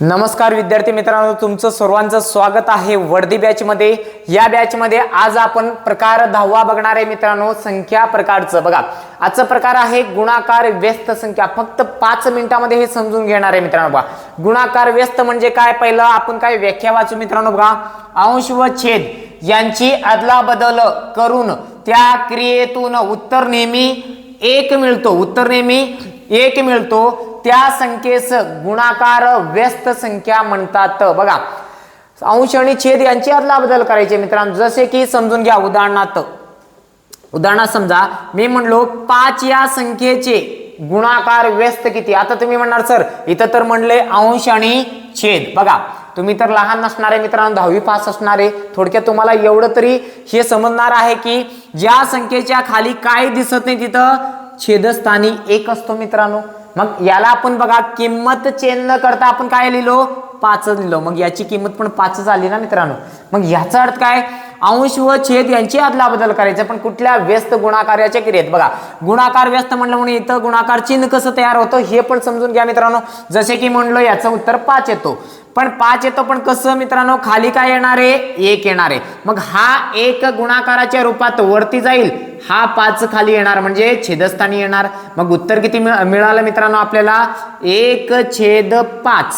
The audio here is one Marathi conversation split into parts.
नमस्कार विद्यार्थी मित्रांनो तुमचं सर्वांचं स्वागत आहे वर्दी बॅचमध्ये या बॅचमध्ये आज आपण प्रकार दहावा बघणार आहे मित्रांनो संख्या प्रकारचं. बघा आजचा प्रकार आहे गुणाकार व्यस्त संख्या. फक्त पाच मिनिटामध्ये हे समजून घेणार आहे मित्रांनो बघा. गुणाकार व्यस्त म्हणजे काय? पहिलं आपण काय व्याख्या वाचू मित्रांनो बघा. अंश व छेद यांची अदला बदल करून त्या क्रियेतून उत्तर नेहमी एक मिळतो. उत्तर नेहमी एक मिळतो. त्या संख्येस गुणाकार व्यस्त संख्या म्हणतात. बघा अंश आणि छेद यांची अदला बदल करायचे मित्रांनो. जसे की समजून घ्या उदाहरणार्थ उदाहरणार्थ समजा मी म्हणलो पाच या संख्येचे गुणाकार व्यस्त किती? आता तुम्ही म्हणणार सर इथं तर म्हणले अंश आणि छेद. बघा तुम्ही तर लहान नसणारे मित्रांनो दहावी पास असणारे थोडक्यात तुम्हाला एवढं तरी हे समजणार आहे की ज्या संख्येच्या खाली काय दिसत नाही तिथं छेदस्थानी एक असतो मित्रांनो. मग याला आपण बघा किंमत चेंज न करता आपण काय लिहिलो? पाच लिहिलो. मग याची किंमत पण पाचच आली ना मित्रांनो? मग याचा अर्थ काय? अंश व छेद यांची अदला बदल करायचं. पण कुठल्या व्यस्त गुणाकार्याच्या क्रियेत बघा गुणाकार व्यस्त म्हणलं म्हणून इथं गुणाकार चिन्ह कसं तयार होतं हे पण समजून घ्या मित्रांनो. जसे की म्हणलो याचं उत्तर पाच येतो. पण पाच येतो पण कसं मित्रांनो? खाली काय येणार आहे? एक येणार आहे. मग हा एक गुणाकाराच्या रूपात वरती जाईल. हा पाच खाली येणार म्हणजे छेदस्थानी येणार. मग उत्तर किती मिळालं मित्रांनो आपल्याला? एक छेद पाच.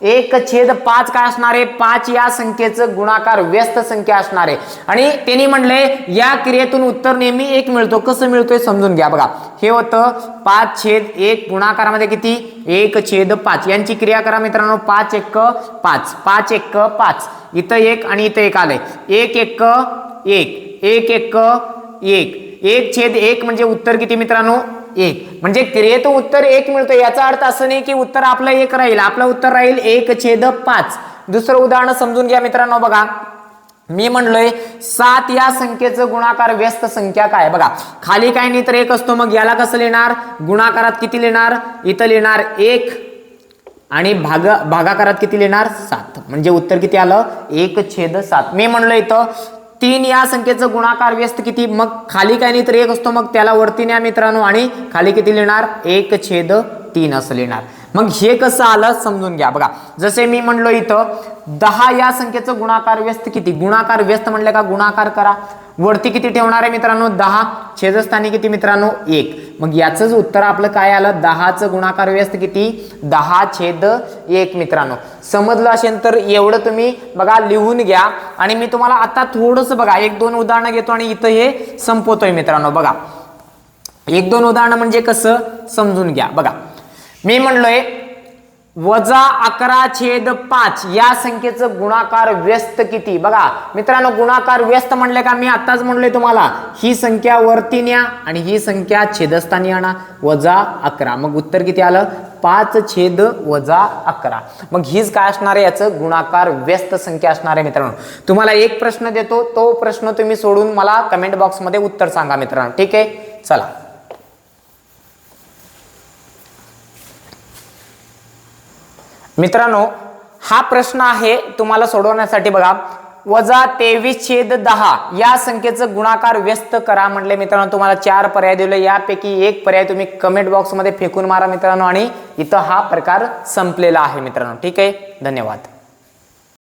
एक छेद पाच काय असणार आहे? पाच या संख्येचं गुणाकार व्यस्त संख्या असणार आहे. आणि त्यांनी म्हणले या क्रियेतून उत्तर नेहमी एक मिळतो. कसं मिळतोय समजून घ्या. बघा हे होतं पाच छेद एक गुणाकारामध्ये किती? एक छेद पाच. यांची क्रिया करा मित्रांनो. पाच एक पाच. पाच एक पाच. इथं एक आणि इथं एक आलंय. एक एक एक. एक एक एक. एक छेद एक म्हणजे उत्तर किती मित्रांनो? एक. म्हणजे क्रियेतून उत्तर एक मिळतो. याचा अर्थ असं नाही की उत्तर आपलं एक राहील. आपलं उत्तर राहील एक छेद पाच. दुसरं उदाहरण समजून घ्या मित्रांनो बघा. मी म्हणलोय सात या संख्येचं गुणाकार व्यस्त संख्या काय? बघा खाली काय नाही तर एक असतो. मग याला कसं लिहिणार? गुणाकारात किती लिहिणार? इथं लिहिणार एक. आणि भाग भागाकारात किती लिहिणार? सात. म्हणजे उत्तर किती आलं? एक छेद सात. मी म्हणलो इथं तीन या संख्येचं गुणाकार व्यस्त किती? मग खाली काय नाही तर एक असतो. मग त्याला वरती न्या मित्रांनो. आणि खाली किती लिहिणार? एक छेद तीन असं लिहिणार. मग हे कसं आलं समजून घ्या. बघा जसे मी म्हणलो इथं दहा या संख्येचं गुणाकार व्यस्त किती? गुणाकार व्यस्त म्हणलं का? गुणाकार करा. वरती किती ठेवणार आहे मित्रांनो? दहा. छेदस्थानी किती मित्रांनो? एक. मग याचंच उत्तर आपलं काय आलं? दहाचं गुणाकार व्यस्त किती? दहा छेद एक मित्रांनो. समजलं असेल तर एवढं तुम्ही बघा लिहून घ्या. आणि मी तुम्हाला आता थोडस बघा एक दोन उदाहरणं घेतो आणि इथं हे संपवतोय मित्रांनो. बघा. एक दोन उदाहरणं म्हणजे कसं? समजून घ्या. बघा. मी म्हणलोय वजा अकरा छेद पाच या संख्येचं गुणाकार व्यस्त किती? बघा मित्रांनो गुणाकार व्यस्त म्हणले का? मी आताच म्हणलोय तुम्हाला. ही संख्या वरती न्या आणि ही संख्या छेदस्थानी आणा. वजा अकरा. मग उत्तर किती आलं? पाच छेद वजा अकरा. मग हीच काय असणार आहे? याचं गुणाकार व्यस्त संख्या असणार आहे मित्रांनो. तुम्हाला एक प्रश्न देतो. तो प्रश्न तुम्ही सोडून मला कमेंट बॉक्समध्ये उत्तर सांगा मित्रांनो. ठीक आहे? चला. मित्रांनो हा प्रश्न आहे तुम्हाला सोडवण्यासाठी बघा. वजा तेवीस छेद दहा या संख्येचं गुणाकार व्यस्त करा म्हटले मित्रांनो तुम्हाला चार पर्याय दिले. यापैकी एक पर्याय तुम्ही कमेंट बॉक्समध्ये फेकून मारा मित्रांनो आणि इथं हा प्रकार संपलेला आहे मित्रांनो. ठीक आहे? धन्यवाद.